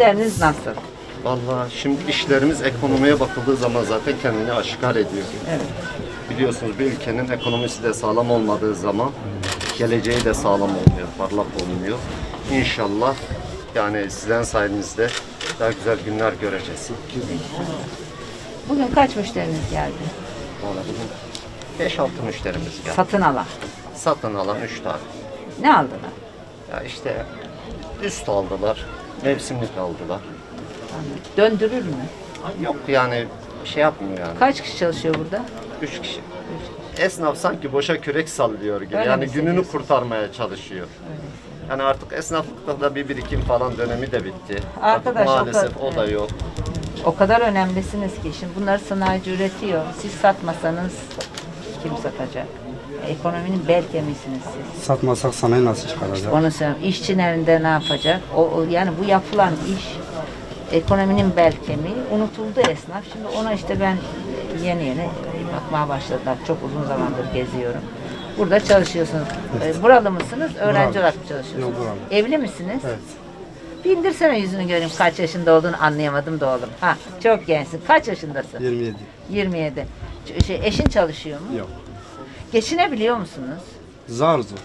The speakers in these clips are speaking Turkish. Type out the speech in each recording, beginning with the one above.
İşleriniz nasıl? Vallahi şimdi işlerimiz ekonomiye bakıldığı zaman zaten kendini aşikar ediyor. Evet. Biliyorsunuz bir ülkenin ekonomisi de sağlam olmadığı zaman geleceği de sağlam olmuyor, parlak olmuyor. İnşallah yani sizden sayenizde daha güzel günler göreceğiz. Bugün kaç müşteriniz geldi? Vallahi bugün 5-6 müşterimiz geldi. Satın alan. Satın alan 3 tane. Ne aldılar? Ya işte üst aldılar, mevsimlik aldılar. Döndürür mü? Yok yani şey yapmıyor yani. Kaç kişi çalışıyor burada? Üç kişi. Esnaf sanki boşa kürek sallıyor gibi. Öyle yani gününü kurtarmaya çalışıyor. Yani artık esnaflıkta da bir birikim falan dönemi de bitti. Arkadaş, o maalesef kadar- o da yok. O kadar önemlisiniz ki şimdi bunları sanayici üretiyor. Siz satmasanız kim satacak? Ekonominin bel kemiğisiniz siz. Satmasak sanayi nasıl çıkaracak? Onu söylüyorum. İşçi nerede ne yapacak? O, o- yani bu yapılan iş ekonominin bel kemiği. Unutuldu esnaf. Şimdi ona işte ben yeni yeni bakmaya başladılar. Çok uzun zamandır geziyorum. Burada çalışıyorsunuz. Ee, Buralı mısınız? Öğrenci olarak mı çalışıyorsunuz? Yok, buralı. Evli misiniz? Evet. Bindirsene yüzünü göreyim kaç yaşında olduğunu anlayamadım da oğlum. Ha, çok gençsin. Kaç yaşındasın? 27. 27. Ç- Şey, eşin çalışıyor mu? Yok. Geçinebiliyor musunuz? Zar zor.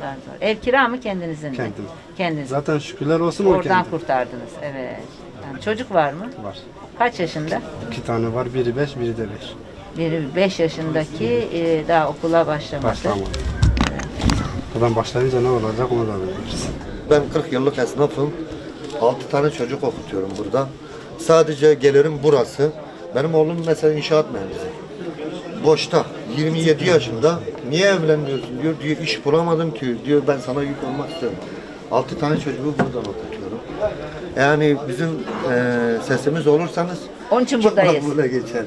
Zar zor. Ev kira mı kendinizin mi? Kendim. Kendiniz. Zaten şükürler olsun o Oradan kurtardınız. Evet. Yani çocuk var mı? Var. Kaç yaşında? İki tane var. Biri beş, biri de beş. Biri 5 yaşındaki e, daha okula başlamadı. Başlamadı. Buradan başlayınca ne olacak onu da bilmiyoruz. Ben 40 yıllık esnafım. 6 tane çocuk okutuyorum burada. Sadece gelirim burası. Benim oğlum mesela inşaat mühendisi. Boşta. 27 yaşında. Niye evlenmiyorsun diyor. Diyor iş bulamadım ki. Diyor ben sana yük olmak istiyorum. 6 tane çocuğu buradan okutuyorum. Yani bizim eee, sesimiz olursanız Onun için çok buradayız. makbule geçer.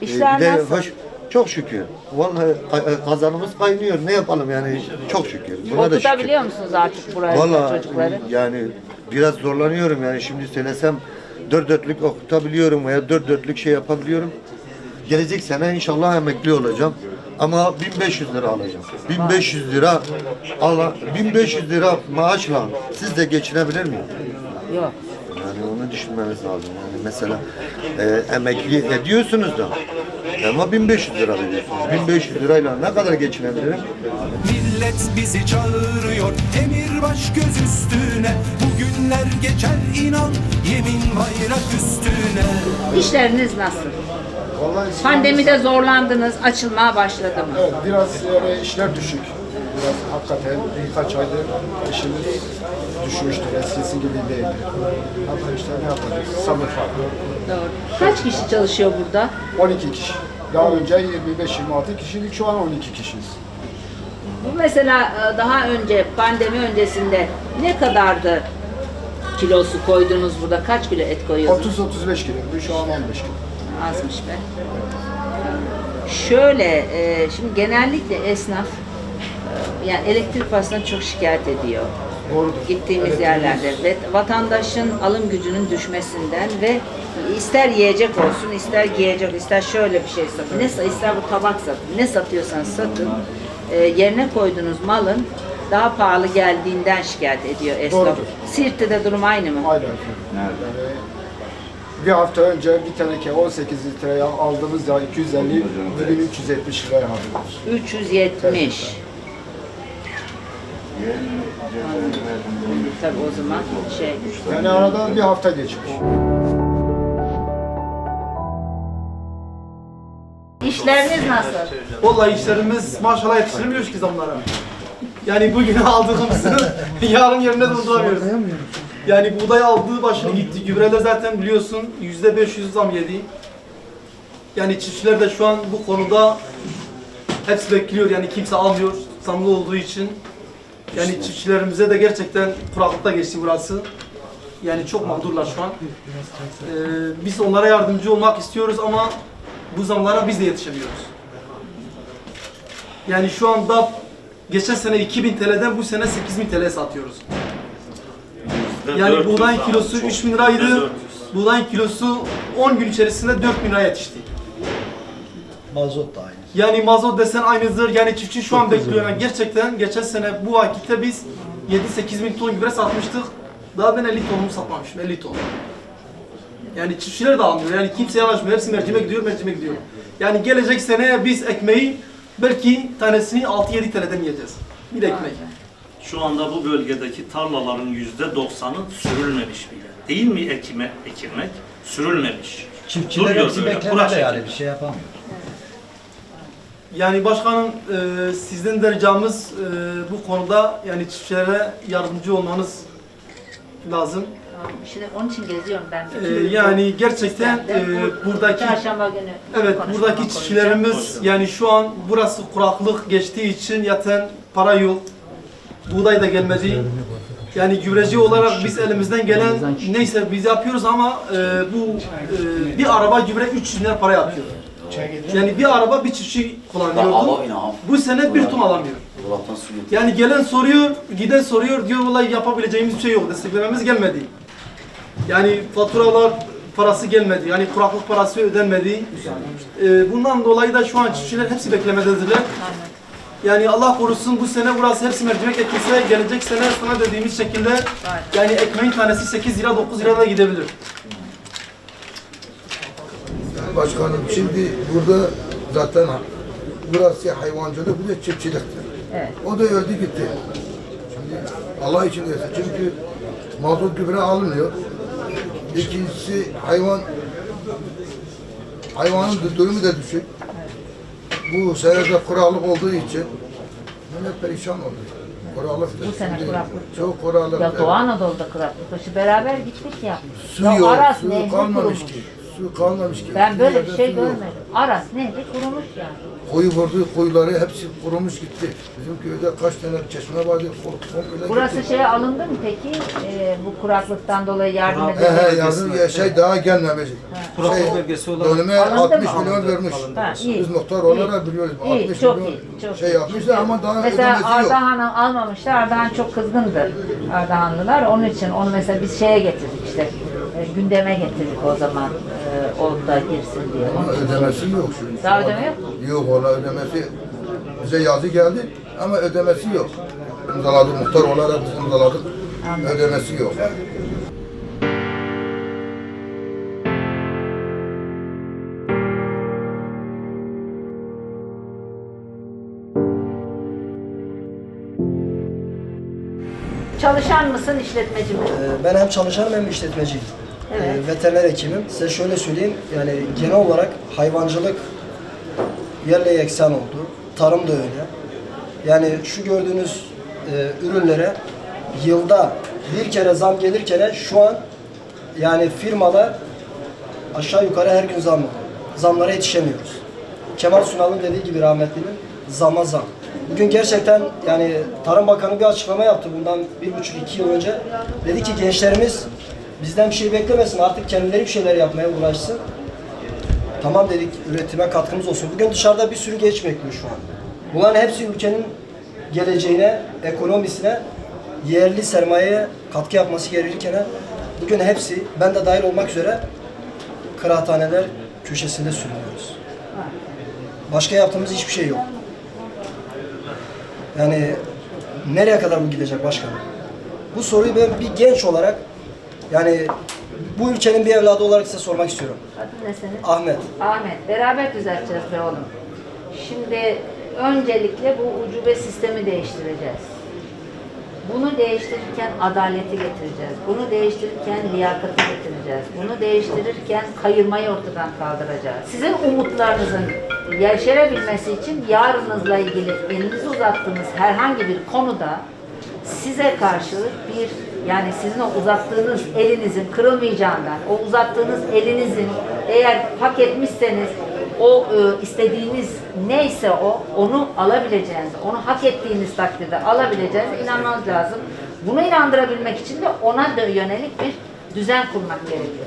İşler Eee, bir de nasıl? hoş- çok şükür. Vallahi ka- kazanımız kaynıyor. Ne yapalım yani çok şükür. Buna da şükür. Okutabiliyor musunuz artık buraya Valla çocukları? yani biraz zorlanıyorum yani şimdi söylesem dört dörtlük okutabiliyorum veya dört dörtlük şey yapabiliyorum. Gelecek sene inşallah emekli olacağım. Ama 1500 lira alacağım. 1500 lira Allah 1500 lira maaşla siz de geçinebilir miyim? Yok. Yani onu düşünmemiz lazım. Yani mesela e, emekli ediyorsunuz da ama 1500 lira veriyorsunuz. 1500 lirayla ne kadar geçinebilirim? Millet bizi çağırıyor Emir baş göz üstüne Bugünler geçer inan Yemin bayrak üstüne İşleriniz nasıl? Vallahi İslam- Pandemide zorlandınız, açılmaya başladı mı? Evet, biraz yani işler düşük. Biraz hakikaten birkaç aydır işimiz düşmüştür. Eskisi gibi değildi. Ama işte ne yapacağız? Sabır farkı. Doğru. Kaç kişi çalışıyor burada? 12 kişi. Daha önce 25-26 kişiydik. Şu an 12 kişiyiz. Bu mesela e, daha önce pandemi öncesinde ne kadardı kilosu koydunuz burada? Kaç kilo et koyuyorsunuz? 30-35 kilo. Şu an 15 kilo. Azmış be. Şöyle, e, şimdi genellikle esnaf e, yani elektrik parasından çok şikayet ediyor. Doğrudur. Gittiğimiz Evet, yerlerde ve vatandaşın alım gücünün düşmesinden ve ister yiyecek olsun, ister giyecek, ister şöyle bir şey satın, ne ister bu tabak satın, ne satıyorsan satın, e, yerine koyduğunuz malın daha pahalı geldiğinden şikayet ediyor esnaf. Doğrudur. Siirt'te de durum aynı mı? Aynen efendim. Bir hafta önce bir teneke 18 litreye aldığımız yağ 250, bugün 370 liraya alıyoruz. 370. Tabii o zaman şey. Yani arada bir hafta geçmiş. İşleriniz nasıl? Vallahi işlerimiz maşallah yetiştirmiyoruz ki zamlara. Yani bugün aldığımızı yarın yerine durduramıyoruz. Yani buğday aldığı başını gitti. Gübreler zaten biliyorsun yüzde 500 zam yedi. Yani çiftçiler de şu an bu konuda hepsi bekliyor yani kimse almıyor zamlı olduğu için. Yani çiftçilerimize de gerçekten kuraklıkta geçti burası. Yani çok mağdurlar şu an. Ee, biz onlara yardımcı olmak istiyoruz ama bu zamlara biz de yetişemiyoruz. Yani şu anda geçen sene 2000 TL'den bu sene 8000 TL satıyoruz. Yani buğdayın kilosu 3000 liraydı. Buğdayın kilosu 10 gün içerisinde 4000 liraya yetişti. Mazot da aynı. Yani mazot desen aynıdır. Yani çiftçi şu an bekliyor. Yani gerçekten geçen sene bu vakitte biz 7-8 bin ton gübre satmıştık. Daha ben 50 tonumu satmamışım, 50 ton. Yani çiftçiler de almıyor. Yani kimse yanaşmıyor. Hepsi mercimek gidiyor, mercimek gidiyor. Yani gelecek sene biz ekmeği belki tanesini 6-7 TL'den yiyeceğiz. Bir ekmek. Şu anda bu bölgedeki tarlaların yüzde doksanı sürülmemiş bile. Değil mi ekime, ekilmek? Sürülmemiş. Çiftçiler Duruyor hepsi böyle, beklemede kurak yani bir şey yapamıyor. Yani başkanım e, sizden de ricamız e, bu konuda yani çiftçilere yardımcı olmanız lazım. Şimdi onun için geziyorum ben. E, yani gerçekten e, buradaki Çarşamba günü Evet, konuşmama buradaki koyacağım. çiftçilerimiz yani şu an burası kuraklık geçtiği için zaten para yok. Buğday da gelmedi. Yani gübreci olarak biz elimizden gelen neyse biz yapıyoruz ama e, bu e, bir araba gübre 300 lira para yapıyor. Yani bir araba bir çiftçi kullanıyordu. Bu sene bir ton alamıyor. Yani gelen soruyor, giden soruyor, diyor vallahi yapabileceğimiz bir şey yok, desteklememiz gelmedi. Yani faturalar parası gelmedi, yani kuraklık parası ödenmedi. Ee, bundan dolayı da şu an çiftçiler hepsi beklemededirler. Yani Allah korusun bu sene burası hepsi mercimek ekilse gelecek sene sana dediğimiz şekilde yani ekmeğin tanesi 8 lira 9 lira da gidebilir. Başkanım şimdi burada zaten burası hayvancılık bir de çiftçiliktir. Evet. O da öldü gitti. Şimdi Allah için desin. Çünkü mazot gübre alınıyor. İkincisi hayvan hayvanın durumu da düşük. Bu senede kurallık olduğu için millet perişan oldu. Kurallık Bu sene kuraklık Çok kurallık. Ya Doğu Anadolu'da kuraklık başı beraber gittik ya. Su ya yok, Aras su kalmamış ki. Su kalmamış ki. Ben böyle bir şey görmedim. Aras nehri kurumuş yani. Koyu vurdu, kuyuları hepsi kurumuş gitti. Bizim köyde kaç tane çeşme vardı, komple Burası gitti. şeye alındı mı peki? Ee, bu kuraklıktan dolayı yardım He he yardım ya şey daha gelmemiş. Kuraklık bölgesi olarak Dönüme Alındı 60 mı? milyon vermiş. Ha, iyi. Biz muhtar olarak biliyoruz. İyi, 60 çok milyon iyi, çok şey iyi. yapmışlar ama daha Mesela ödemesi yok. Ardahan'ı almamışlar. Ardahan çok kızgındı. Ardahanlılar. Onun için onu mesela biz şeye getirdik işte. Gündeme getirdik o zaman. E, o da girsin diye. Ama ödemesi yok şimdi. Daha ödeme yok mu? Yok valla ödemesi. Bize yazı geldi ama ödemesi yok. İmzaladık muhtar olarak biz imzaladık. Ödemesi yok. Çalışan mısın, işletmeci mi? Ee, Ben hem çalışanım hem işletmeciyim. Evet. Ee, Veteriner hekimim. Size şöyle söyleyeyim, yani genel olarak hayvancılık yerle yeksan oldu. Tarım da öyle. Yani şu gördüğünüz e, ürünlere yılda bir kere zam gelirken şu an yani firmalar aşağı yukarı her gün zam. Zamlara yetişemiyoruz. Kemal Sunal'ın dediği gibi rahmetlinin zama zam. Bugün gerçekten yani Tarım Bakanı bir açıklama yaptı bundan bir buçuk iki yıl önce. Dedi ki gençlerimiz bizden bir şey beklemesin artık kendileri bir şeyler yapmaya uğraşsın. Tamam dedik üretime katkımız olsun. Bugün dışarıda bir sürü genç bekliyor şu an. Bunların hepsi ülkenin geleceğine, ekonomisine, yerli sermayeye katkı yapması gerekirken bugün hepsi, ben de dahil olmak üzere kıraathaneler köşesinde sürünüyoruz. Başka yaptığımız hiçbir şey yok. Yani nereye kadar bu gidecek başkanım? Bu soruyu ben bir genç olarak yani bu ülkenin bir evladı olarak size sormak istiyorum. Adın ne senin? Ahmet, Ahmet, beraber düzelteceğiz be oğlum. Şimdi öncelikle bu ucube sistemi değiştireceğiz. Bunu değiştirirken adaleti getireceğiz. Bunu değiştirirken liyakati getireceğiz. Bunu değiştirirken kayırmayı ortadan kaldıracağız. Sizin umutlarınızın yeşerebilmesi için yarınızla ilgili elinizi uzattığınız herhangi bir konuda size karşılık bir yani sizin o uzattığınız elinizin kırılmayacağından, o uzattığınız elinizin eğer hak etmişseniz o e, istediğiniz neyse o onu alabileceğiniz, onu hak ettiğiniz takdirde alabileceğinize inanmanız lazım. Bunu inandırabilmek için de ona da yönelik bir düzen kurmak gerekiyor.